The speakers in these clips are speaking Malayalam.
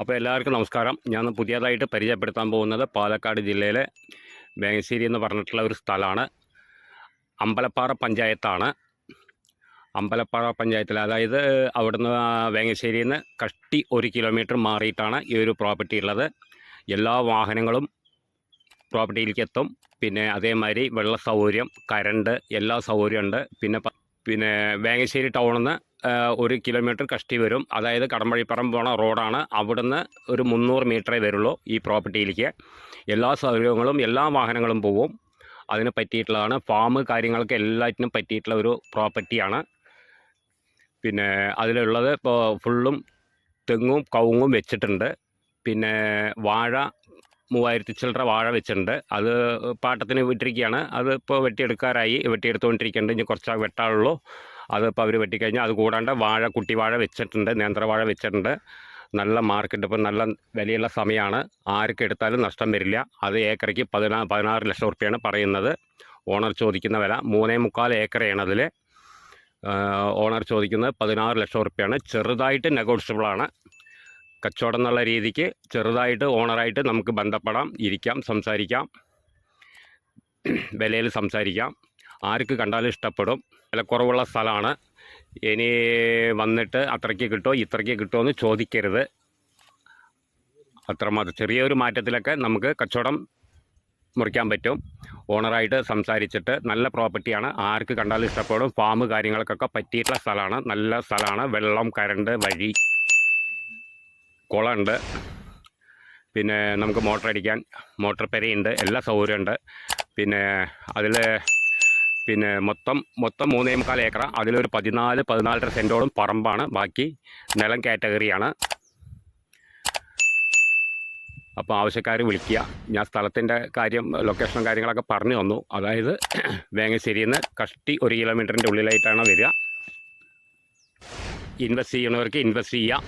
അപ്പോൾ എല്ലാവർക്കും നമസ്കാരം. ഞാൻ പുതിയതായിട്ട് പരിചയപ്പെടുത്താൻ പോകുന്നത് പാലക്കാട് ജില്ലയിലെ വേങ്ങശ്ശേരി എന്ന് പറഞ്ഞിട്ടുള്ള ഒരു സ്ഥലമാണ്. അമ്പലപ്പാറ പഞ്ചായത്താണ്. അമ്പലപ്പാറ പഞ്ചായത്തിൽ അതായത് അവിടുന്ന് വേങ്ങശ്ശേരിയിൽ നിന്ന് കഷ്ടി ഒരു കിലോമീറ്റർ മാറിയിട്ടാണ് ഈ ഒരു പ്രോപ്പർട്ടി ഉള്ളത്. എല്ലാ വാഹനങ്ങളും പ്രോപ്പർട്ടിയിലേക്ക് എത്തും. പിന്നെ അതേമാതിരി വെള്ള സൗകര്യം കരണ്ട് എല്ലാ സൗകര്യമുണ്ട്. പിന്നെ പിന്നെ വേങ്ങശ്ശേരി ടൗണിൽ നിന്ന് ഒരു കിലോമീറ്റർ കഷ്ടി വരും. അതായത് കടമ്പഴിപ്പറം പോണ റോഡാണ്. അവിടുന്ന് ഒരു മുന്നൂറ് മീറ്ററേ വരുള്ളൂ ഈ പ്രോപ്പർട്ടിയിലേക്ക്. എല്ലാ സൗകര്യങ്ങളും എല്ലാ വാഹനങ്ങളും പോവും. അതിന് പറ്റിയിട്ടുള്ളതാണ്. ഫാം കാര്യങ്ങൾക്ക് എല്ലാറ്റിനും പറ്റിയിട്ടുള്ള ഒരു പ്രോപ്പർട്ടിയാണ്. പിന്നെ അതിലുള്ളത് ഇപ്പോൾ ഫുള്ളും തെങ്ങും കവുങ്ങും വെച്ചിട്ടുണ്ട്. പിന്നെ വാഴ മൂവായിരത്തി ചില്ലറ വാഴ വെച്ചിട്ടുണ്ട്. അത് പാട്ടത്തിന് വിട്ടിരിക്കുകയാണ്. അത് ഇപ്പോൾ വെട്ടിയെടുക്കാറായി വെട്ടിയെടുത്തുകൊണ്ടിരിക്കുന്നുണ്ട് ഇനി കുറച്ച് വെട്ടാനുള്ളൂ. അതിപ്പോൾ അവർ വെട്ടിക്കഴിഞ്ഞാൽ അത് കൂടാണ്ട് വാഴ കുട്ടി വാഴ വെച്ചിട്ടുണ്ട് നേന്ത്രവാഴ വെച്ചിട്ടുണ്ട്. നല്ല മാർക്കറ്റ് ഇപ്പം നല്ല വിലയുള്ള സമയമാണ് ആർക്ക് എടുത്താലും നഷ്ടം വരില്ല. അത് ഏക്കറയ്ക്ക് പതിനാ പതിനാറ് ലക്ഷം റുപ്യാണ് പറയുന്നത്. ഓണർ ചോദിക്കുന്ന വില മൂന്നേ മുക്കാൽ ഏക്കറയാണ് അതിൽ ഓണർ ചോദിക്കുന്നത് പതിനാറ് ലക്ഷം റുപ്യാണ് ചെറുതായിട്ട് നെഗോഷ്യബിളാണ് കച്ചവടം എന്നുള്ള രീതിക്ക് ചെറുതായിട്ട് ഓണറായിട്ട് നമുക്ക് ബന്ധപ്പെടാം ഇരിക്കാം സംസാരിക്കാം. വിലയിൽ സംസാരിക്കാം. ആർക്ക് കണ്ടാലും ഇഷ്ടപ്പെടും. വിലക്കുറവുള്ള സ്ഥലമാണ്. ഇനി വന്നിട്ട് അത്രയ്ക്ക് കിട്ടുമോ ഇത്രയ്ക്ക് കിട്ടുമോ എന്ന് ചോദിക്കരുത്. അത്രമാത്രം ചെറിയൊരു മാറ്റത്തിലൊക്കെ നമുക്ക് കച്ചവടം മുറിക്കാൻ പറ്റും. ഓണറായിട്ട് സംസാരിച്ചിട്ട് നല്ല പ്രോപ്പർട്ടിയാണ്. ആർക്ക് കണ്ടാലും ഇഷ്ടപ്പെടും. ഫാം കാര്യങ്ങൾക്കൊക്കെ പറ്റിയിട്ടുള്ള സ്ഥലമാണ്. നല്ല സ്ഥലമാണ്. വെള്ളം കരണ്ട് വഴി കുളമുണ്ട്. പിന്നെ നമുക്ക് മോട്ടർ അടിക്കാൻ മോട്ടർ പെരയുണ്ട്. എല്ലാ സൗകര്യമുണ്ട്. പിന്നെ അതിൽ പിന്നെ മൊത്തം മൊത്തം മൂന്നേ മുക്കാൽ ഏക്കറ. അതിലൊരു പതിനാല് പതിനാലര സെന്റോളം പറമ്പാണ്. ബാക്കി നിലം കാറ്റഗറിയാണ്. അപ്പോൾ ആവശ്യക്കാർ വിളിക്കുക. ഞാൻ സ്ഥലത്തിന്റെ കാര്യം ലൊക്കേഷനും കാര്യങ്ങളൊക്കെ പറഞ്ഞു തന്നു. അതായത് വേങ്ങശ്ശേരിയിൽ നിന്ന് കഷ്ടി ഒരു കിലോമീറ്ററിന്റെ ഉള്ളിലായിട്ടാണ് വരിക. ഇൻവെസ്റ്റ് ചെയ്യുന്നവർക്ക് ഇൻവെസ്റ്റ് ചെയ്യാം.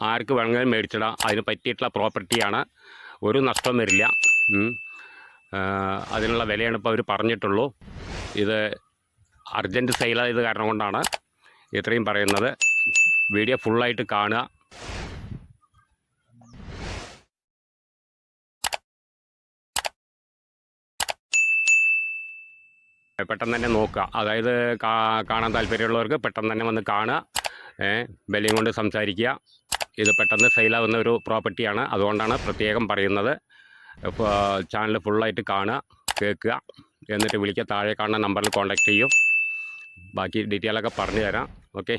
ആർക്ക് വേണമെങ്കിലും മേടിച്ചിടാം. അതിന് പറ്റിയിട്ടുള്ള പ്രോപ്പർട്ടിയാണ് ഒരു നഷ്ടം വരില്ല. അതിനുള്ള വിലയാണ് ഇപ്പോൾ അവർ പറഞ്ഞിട്ടുള്ളൂ. ഇത് അർജന്റ് സെയിലായത് കാരണം കൊണ്ടാണ് ഇത്രയും പറയുന്നത്. വീഡിയോ ഫുള്ളായിട്ട് കാണുക. പെട്ടെന്ന് തന്നെ നോക്കുക. അതായത് കാണാൻ താല്പര്യമുള്ളവർക്ക് പെട്ടെന്ന് തന്നെ വന്ന് കാണുക. ബലിയും കൊണ്ട് സംസാരിക്കുക. ഇത് പെട്ടെന്ന് സെയിലാവുന്ന ഒരു പ്രോപ്പർട്ടിയാണ്. അതുകൊണ്ടാണ് പ്രത്യേകം പറയുന്നത്. ചാനൽ ഫുള്ളായിട്ട് കാണുക കേൾക്കുക. എന്നിട്ട് വിളിക്കുക താഴെ കാണുന്ന നമ്പറിൽ കോൺടാക്റ്റ് ചെയ്യും. ബാക്കി ഡീറ്റെയിലൊക്കെ പറഞ്ഞു തരാം ഓക്കെ?